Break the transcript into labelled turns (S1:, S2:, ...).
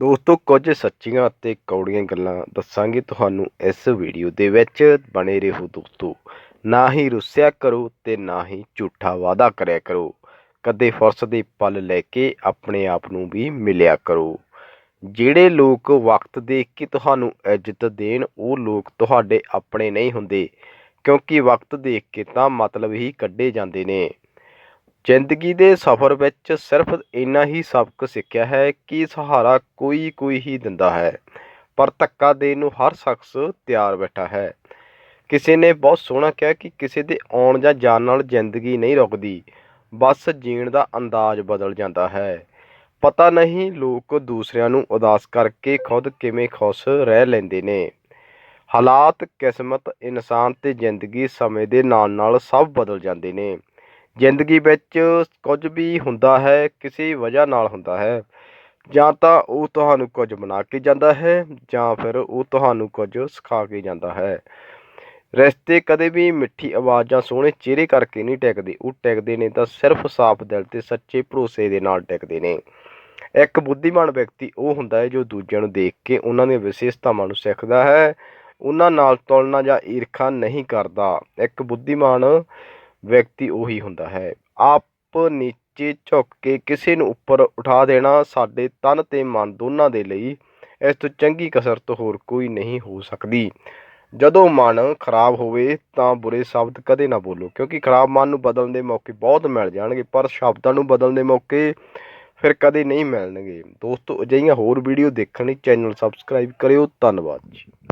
S1: ਦੋਸਤੋ, ਕੁਝ ਸੱਚੀਆਂ ਅਤੇ ਕੌੜੀਆਂ ਗੱਲਾਂ ਦੱਸਾਂਗੇ ਤੁਹਾਨੂੰ ਇਸ ਵੀਡੀਓ ਦੇ ਵਿੱਚ। ਬਣੇ ਰਹੋ ਦੋਸਤੋ, ਨਾ ਹੀ ਰੁੱਸਿਆ ਕਰੋ ਤੇ ਨਾ ਹੀ ਝੂਠਾ ਵਾਅਦਾ ਕਰਿਆ ਕਰੋ। ਕਦੇ ਫੁਰਸਤ ਦੇ ਪਲ ਲੈ ਕੇ ਆਪਣੇ ਆਪ ਨੂੰ ਵੀ ਮਿਲਿਆ ਕਰੋ। ਜਿਹੜੇ ਲੋਕ ਵਕਤ ਦੇਖ ਕੇ ਤੁਹਾਨੂੰ ਇੱਜ਼ਤ ਦੇਣ, ਉਹ ਲੋਕ ਤੁਹਾਡੇ ਆਪਣੇ ਨਹੀਂ ਹੁੰਦੇ। ਕਿਉਂਕਿ ਵਕਤ ਦੇਖ ਕੇ ਤਾਂ ਮਤਲਬ ਹੀ ਕੱਢੇ ਜਾਂਦੇ ਨੇ। ਜ਼ਿੰਦਗੀ ਦੇ ਸਫ਼ਰ ਵਿੱਚ ਸਿਰਫ ਇੰਨਾ ਹੀ ਸਬਕ ਸਿੱਖਿਆ ਹੈ ਕਿ ਸਹਾਰਾ ਕੋਈ ਕੋਈ ਹੀ ਦਿੰਦਾ ਹੈ, ਪਰ ਧੱਕਾ ਦੇਣ ਨੂੰ ਹਰ ਸ਼ਖਸ ਤਿਆਰ ਬੈਠਾ ਹੈ। ਕਿਸੇ ਨੇ ਬਹੁਤ ਸੋਹਣਾ ਕਿਹਾ ਕਿ ਕਿਸੇ ਦੇ ਆਉਣ ਜਾਂ ਜਾਣ ਨਾਲ ਜ਼ਿੰਦਗੀ ਨਹੀਂ ਰੁਕਦੀ, ਬਸ ਜੀਣ ਦਾ ਅੰਦਾਜ਼ ਬਦਲ ਜਾਂਦਾ ਹੈ। ਪਤਾ ਨਹੀਂ ਲੋਕ ਦੂਸਰਿਆਂ ਨੂੰ ਉਦਾਸ ਕਰਕੇ ਖੁਦ ਕਿਵੇਂ ਖੁਸ਼ ਰਹਿ ਲੈਂਦੇ ਨੇ। ਹਾਲਾਤ, ਕਿਸਮਤ, ਇਨਸਾਨ ਤੇ ਜ਼ਿੰਦਗੀ ਸਮੇਂ ਦੇ ਨਾਲ ਨਾਲ ਸਭ ਬਦਲ ਜਾਂਦੇ ਨੇ। ਜ਼ਿੰਦਗੀ ਵਿੱਚ ਕੁਝ ਵੀ ਹੁੰਦਾ ਹੈ, ਕਿਸੇ ਵਜ੍ਹਾ ਨਾਲ ਹੁੰਦਾ ਹੈ। ਜਾਂ ਤਾਂ ਉਹ ਤੁਹਾਨੂੰ ਕੁਝ ਬਣਾ ਕੇ ਜਾਂਦਾ ਹੈ, ਜਾਂ ਫਿਰ ਉਹ ਤੁਹਾਨੂੰ ਕੁਝ ਸਿਖਾ ਕੇ ਜਾਂਦਾ ਹੈ। ਰਿਸ਼ਤੇ ਕਦੇ ਵੀ ਮਿੱਠੀ ਆਵਾਜ਼ ਜਾਂ ਸੋਹਣੇ ਚਿਹਰੇ ਕਰਕੇ ਨਹੀਂ ਟਿਕਦੇ। ਉਹ ਟਿਕਦੇ ਨੇ ਤਾਂ ਸਿਰਫ ਸਾਫ਼ ਦਿਲ ਤੇ ਸੱਚੇ ਭਰੋਸੇ ਦੇ ਨਾਲ ਟਿਕਦੇ ਨੇ। ਇੱਕ ਬੁੱਧੀਮਾਨ ਵਿਅਕਤੀ ਉਹ ਹੁੰਦਾ ਹੈ ਜੋ ਦੂਜਿਆਂ ਨੂੰ ਦੇਖ ਕੇ ਉਹਨਾਂ ਦੀਆਂ ਵਿਸ਼ੇਸ਼ਤਾਵਾਂ ਨੂੰ ਸਿੱਖਦਾ ਹੈ। ਉਹਨਾਂ ਨਾਲ ਤੁਲਨਾ ਜਾਂ ਈਰਖਾ ਨਹੀਂ ਕਰਦਾ। ਇੱਕ ਬੁੱਧੀਮਾਨ ਵਿਅਕਤੀ ਉਹੀ ਹੁੰਦਾ ਹੈ। ਆਪ ਨੀਚੇ ਝੁੱਕ ਕੇ ਕਿਸੇ ਨੂੰ ਉੱਪਰ ਉਠਾ ਦੇਣਾ ਸਾਡੇ ਤਨ ਤੇ ਮਨ ਦੋਨਾਂ ਦੇ ਲਈ ਇਸ ਤੋਂ ਚੰਗੀ ਕਸਰਤ ਹੋਰ ਕੋਈ ਨਹੀਂ ਹੋ ਸਕਦੀ। ਜਦੋਂ ਮਨ ਖਰਾਬ ਹੋਵੇ ਤਾਂ ਬੁਰੇ ਸ਼ਬਦ ਕਦੇ ਨਾ ਬੋਲੋ, ਕਿਉਂਕਿ ਖਰਾਬ ਮਨ ਨੂੰ ਬਦਲਣ ਦੇ ਮੌਕੇ ਬਹੁਤ ਮਿਲ ਜਾਣਗੇ, ਪਰ ਸ਼ਬਦਾਂ ਨੂੰ ਬਦਲਣ ਦੇ ਮੌਕੇ ਫਿਰ ਕਦੇ ਨਹੀਂ ਮਿਲਣਗੇ। ਦੋਸਤੋ, ਅਜਿਹੀਆਂ ਹੋਰ ਵੀਡੀਓ ਦੇਖਣ ਲਈ ਚੈਨਲ ਸਬਸਕ੍ਰਾਈਬ ਕਰਿਓ। ਧੰਨਵਾਦ ਜੀ।